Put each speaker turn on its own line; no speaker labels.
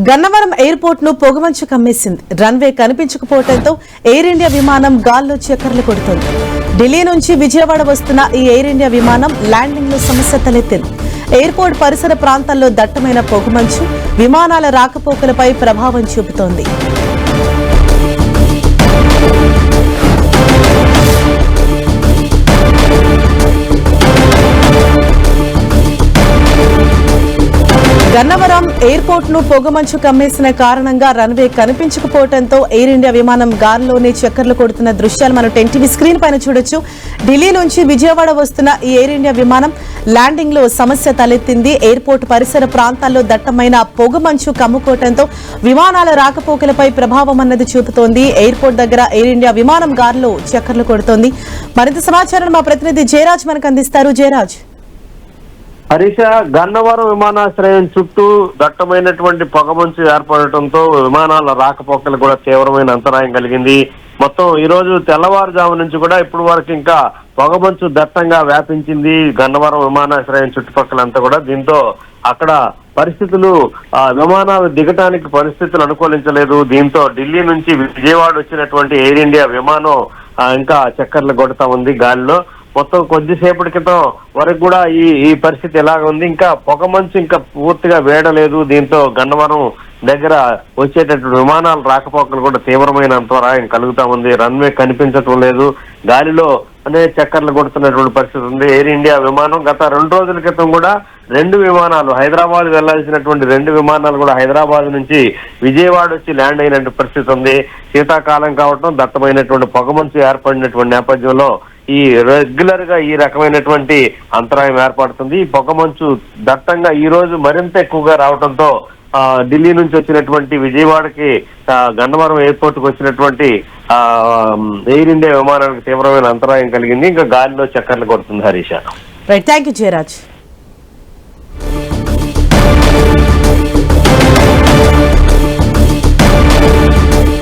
గన్నవరం ఎయిర్పోర్ట్ను పొగమంచు కమ్మేసింది. రన్వే కనిపించకపోవడంతో ఎయిర్ ఇండియా విమానం గాల్లో చక్కర్లు కొడుతోంది. ఢిల్లీ నుంచి విజయవాడ వస్తున్న ఈ ఎయిర్ ఇండియా విమానం ల్యాండింగ్లో సమస్య తలెత్తింది. ఎయిర్పోర్ట్ పరిసర ప్రాంతాల్లో దట్టమైన పొగమంచు విమానాల రాకపోకలపై ప్రభావం చూపుతోంది. గన్నవరం ఎయిర్పోర్ట్ను పొగమంచు కమ్మేసిన కారణంగా రన్వే కనిపించకపోవడంతో ఎయిర్ ఇండియా విమానం గాల్లోనే చక్కర్లు కొడుతున్న దృశ్యాలు మనం టెన్ టీవీ స్క్రీన్ పైన చూడొచ్చు. ఢిల్లీ నుంచి విజయవాడ వస్తున్న ఈ ఎయిర్ ఇండియా విమానం ల్యాండింగ్లో సమస్య తలెత్తింది. ఎయిర్పోర్ట్ పరిసర ప్రాంతాల్లో దట్టమైన పొగమంచు కమ్ముకోవడంతో విమానాల రాకపోకలపై ప్రభావం అన్నది చూపుతోంది. ఎయిర్పోర్ట్ దగ్గర ఎయిర్ ఇండియా విమానం గాల్లో చక్కర్లు కొడుతోంది. మరింత సమాచారం మా ప్రతినిధి జయరాజ్ మనకు అందిస్తారు. జయరాజ్.
హరీష గన్నవరం విమానాశ్రయం చుట్టూ దట్టమైనటువంటి పొగమంచు ఏర్పడటంతో విమానాల రాకపోకలు కూడా తీవ్రమైన అంతరాయం కలిగింది. మొత్తం ఈ రోజు తెల్లవారుజాము నుంచి కూడా ఇప్పుడు వరకు ఇంకా పొగమంచు దట్టంగా వ్యాపించింది గన్నవరం విమానాశ్రయం చుట్టుపక్కలంతా కూడా. దీంతో అక్కడ పరిస్థితులు ఆ, విమానాలు దిగటానికి పరిస్థితులు అనుకూలించలేదు. దీంతో ఢిల్లీ నుంచి విజయవాడ వచ్చినటువంటి ఎయిర్ ఇండియా విమానం ఇంకా చక్కర్లు కొడతా ఉంది గాలిలో. మొత్తం కొద్దిసేపటి క్రితం వరకు కూడా ఈ ఈ పరిస్థితి ఎలాగ ఉంది? ఇంకా పొగ మంచు ఇంకా పూర్తిగా వేడలేదు. దీంతో గన్నవరం దగ్గర వచ్చేటటువంటి విమానాలు రాకపోకలు కూడా తీవ్రమైన అంతరాయం కలుగుతా ఉంది. రన్వే కనిపించటం లేదు. గాలిలో అనేక చక్కర్లు కొడుతున్నటువంటి పరిస్థితి ఉంది. ఎయిర్ ఇండియా విమానం గత రెండు రోజుల క్రితం కూడా రెండు విమానాలు హైదరాబాద్ వెళ్ళాల్సినటువంటి రెండు విమానాలు కూడా హైదరాబాద్ నుంచి విజయవాడ వచ్చి ల్యాండ్ అయినటువంటి పరిస్థితి ఉంది. శీతాకాలం కావటం దట్టమైనటువంటి పొగమంచు ఏర్పడినటువంటి నేపథ్యంలో ఈ రెగ్యులర్గా ఈ రకమైనటువంటి అంతరాయం ఏర్పడుతుంది. ఈ పొగమంచు దట్టంగా ఈ రోజు మరింత ఎక్కువగా రావడంతో ఆ, ఢిల్లీ నుంచి వచ్చినటువంటి విజయవాడకి గన్నవరం ఎయిర్పోర్ట్కు వచ్చినటువంటి ఆ, ఎయిర్ ఇండియా విమానానికి తీవ్రమైన అంతరాయం కలిగింది. ఇంకా గాలిలో చక్కర్లు కొడుతుంది Harish
right thank you Jayaraj